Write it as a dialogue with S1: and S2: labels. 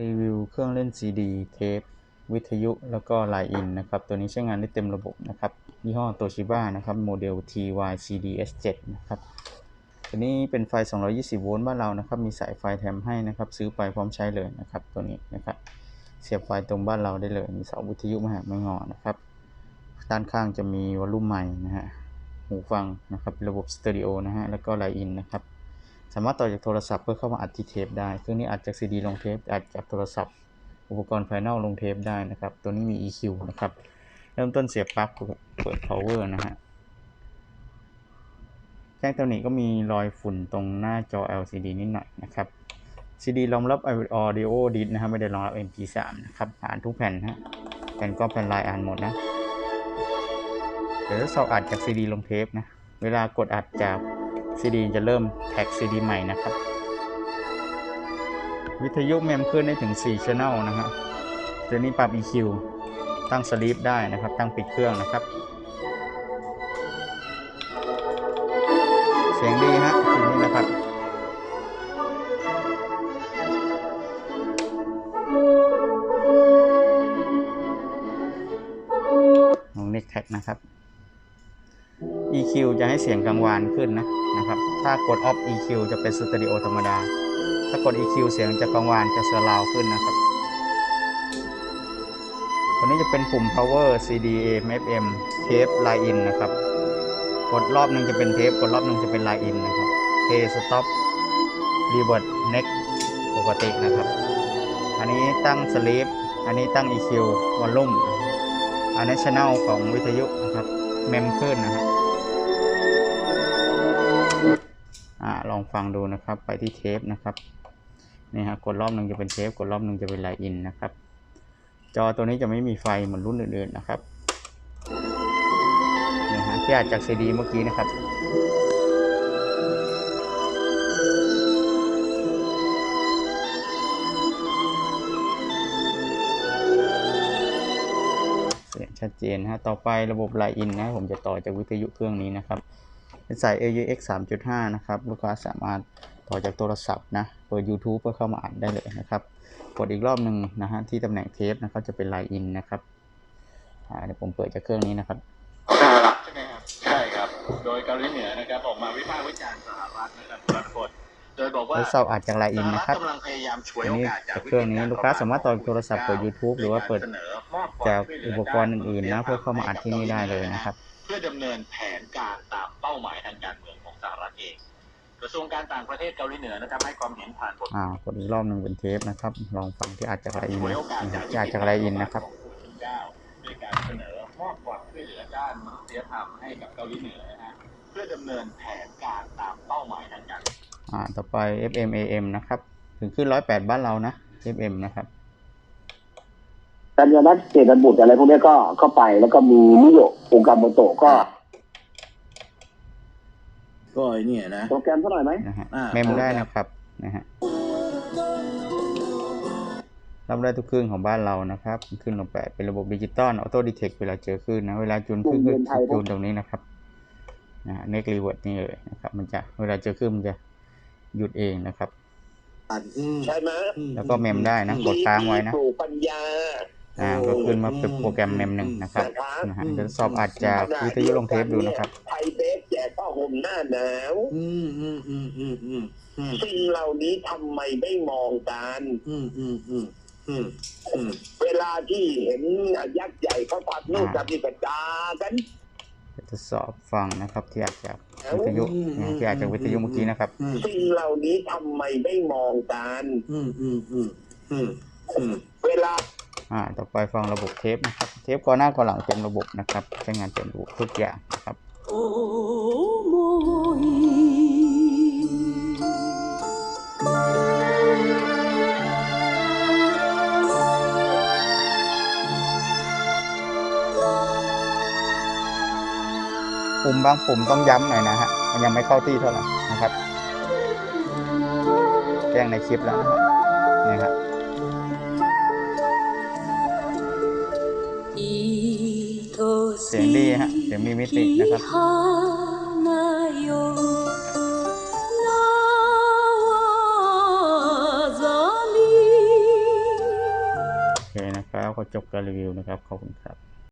S1: รีวิวเครื่องเล่นซีดีเทปวิทยุแล้วก็ไลน์อินนะครับ ตัวนี้ใช้งานได้เต็มระบบนะครับ ยี่ห้อโตชิบ้านะครับ โมเดล TY CDS7 นะครับ ตัวนี้เป็นไฟ 220 โวลต์บ้านเรานะครับ มีสายไฟแถมให้นะครับ ซื้อไปพร้อมใช้เลยนะครับ ตัวนี้นะครับ เสียบไฟตรงบ้านเราได้เลย มีเสาวิทยุไม่หักไม่งอนะครับ ด้านข้างจะมีวอลลุ่มใหม่นะฮะ หูฟังนะครับเป็นระบบสเตอริโอนะฮะ แล้วก็ไลน์อินนะครับ สามารถต่อจากโทรศัพท์เพื่อเข้ามาอัดที่เทปได้ เครื่องนี้อัดจากซีดีลงเทป อัดจากโทรศัพท์ อุปกรณ์ภายนอกลงเทปได้นะครับ ตัวนี้มี EQ นะครับ เริ่มต้นเสียบปลั๊กเปิด power นะฮะ แจ้งตำหนิก็มีรอยฝุ่นตรงหน้าจอ LCD นิดหน่อยนะครับ CD รองรับ Audio DISC นะครับ ไม่ได้รองรับ MP3 นะครับ อ่านทุกแผ่นฮะ แผ่นก็แผ่นลายอ่านหมดนะ เดี๋ยวทดสอบอัดจาก CD ลงเทปนะ เวลากดอัดจาก CD จะเริ่มแท็ก CD ใหม่นะครับ วิทยุเมมขึ้นได้ถึง4 Channel นะฮะตัวนี้ปรับ EQ ตั้งสลีปได้นะครับ ตั้งปิดเครื่องนะครับ เสียงดีฮะตัวนี้นะครับของ n e c t a c นะครับ EQ จะให้เสียงกังวานขึ้นนะนะครับ ถ้ากด off EQ จะเป็นสตอริโอธรรมดา ถ้ากด EQ เสียงจะกังวานจะเซอร์ราวขึ้นนะครับตัวนี้จะเป็นปุ่ม power CD AM FM tape line in นะครับ กดรอบหนึ่งจะเป็นเทป กดรอบหนึ่งจะเป็น line in นะครับ play stop revert next ปกตินะครับ อันนี้ตั้ง sleep อันนี้ตั้ง EQ volume อันนี้ channel ของวิทยุนะครับ เมมขึ้นนะครับ ลองฟังดูนะครับ ไปที่เทปนะครับนี่ฮะกดรอบหนึ่งจะเป็นเทปกดรอบหนึ่งจะเป็นไลน์อินนะครับ จอตัวนี้จะไม่มีไฟเหมือนรุ่นอื่นๆนะครับนี่ฮะที่อัดจากซีดีเมื่อกี้นะครับเสียงชัดเจนฮะ ต่อไประบบไลน์อินนะ ผมจะต่อจากวิทยุเครื่องนี้นะครับ เป็นสาย AUX 3.5 นะครับ ลูกค้าสามารถต่อจากโทรศัพท์นะเปิด YouTube เพื่อเข้ามาอ่านได้เลยนะครับ กดอีกรอบหนึ่งนะฮะที่ตำแหน่งเทปนะครับจะเป็นไลน์อินนะครับอ่าเดี๋ยวผมเปิดจากเครื่องนี้นะครับ
S2: สหรัฐใช่ไหมครับ ใช่ครับ โดยเกาหลีเหนือนะครับออกมาวิพากษ์วิจารณ์สหรัฐนะครับปรากฏโดยบอกว่า
S1: แล้วเซาอัดจากไลน์อินนะครับ
S2: สหรัฐกำลังพยายามฉวย
S1: อัน
S2: โอ
S1: นี้
S2: กาสจาก
S1: จากเครื่องนี้ลูกค้าสามารถต่อโทรศัพท์เปิด YouTube หรือว่าเปิด
S2: สนอมอบควม
S1: จาก
S2: ช่วยเหลื
S1: อุปกรณ์อื่นๆนะเพื่อเข้ามาอัดที่นี่ได้เลยนะครับ
S2: เพื่อดำเนินแผนการตามเป้า หมายทางการเมืองของสหรัฐเองกระทรวงการต่างประเทศเกาหลีเหนือนะครับให้ความเห็นผ่านบท
S1: อ่ากดอีกรอบหนึ่งเป็นเทปนะครับ ลองฟังที่อัดจากไลน์อินนะนี่ที่อัดจากไลน์อินนะครับ
S2: ด้วยการเสนอมอบความช่วยเหลือด้านมนุษยธรรมให้กับเกาหลีเหนือนะฮะเพื่อดำเนินแผนการตามเป้าหมายทางการเมือง
S1: อ่าต่อไป FM AM นะครับ ถึงขึ้น108บ้านเรานะ FM นะครับ
S3: กัญญาณัฐเศรษฐบุตรอะไรพวกเนี้ยก็เข้าไปแล้วก็มีนิโยองค์การโมโตะก็
S4: ก็ไอ้เนี่ยนะ
S3: โปรแกรมเท่าไหร่อยไหม
S1: นะฮะ
S4: อ่า
S1: เมมได้นะครับนะฮะรับได้ทุกคลื่นของบ้านเรานะครับคลื่นลงแปดเป็นระบบดิจิตอลออโต้ดีเทคเวลาเจอคลื่นนะเวลาจูนคลื่นก็จูนตรงนี้นะครับนะฮะเน็กรีเวิร์ดนี่เลยนะครับ มันจะเวลาเจอคลื่นมันจะหยุดเองนะครับ
S4: อืม
S3: ใช่ไหม
S1: แล้วก็เมมได้นะกดค้างไว้นะ
S3: สู่ปัญญา
S1: อ่าก็ขึ้นมาเป็นโปรแกรมเมมหนึ่งนะครับนะฮะจะสอบอัดจากวิทยุลงเทปดูนะครับ
S3: ไทยเบสแจกผ้า ห่มหน้าหนาว
S4: อืมอืมอืมอืมอืมอืม
S3: สิ่งเหล่านี้ทำไมไม่มองกัน
S4: อืมอืมอืมอืมอืม
S3: เวลาที่เห็นยักษ์ใหญ่เขาตัดนู่นตัดนี่กระจากัน
S1: จะทดสอบฟังนะครับที่อัดจากวิทยุนะที่อัดจากวิทยุเมื่อกี้นะครับ
S4: อืม
S3: สิ่งเหล่านี้ทำไมไม่มองกัน
S4: อืมอืมอืมอืมอืม
S3: เวลา
S1: อ่าต่อไปฟังระบบเทปนะครับ เทปก่อนหน้าก่อนหลังเต็มระบบนะครับใช้งานเต็มระบบทุกอย่างนะครับ ปุ่มบางปุ่มต้องย้ำหน่อยนะฮะ มันยังไม่เข้าที่เท่าไหร่นะครับ แกล้งในคลิปแล้วนะครับนี่ครับเสียงดีฮะ เสียงมีมิตินะครับ
S5: โอเค
S1: นะครับก็จบการรีวิวนะครับ ขอบคุณครับ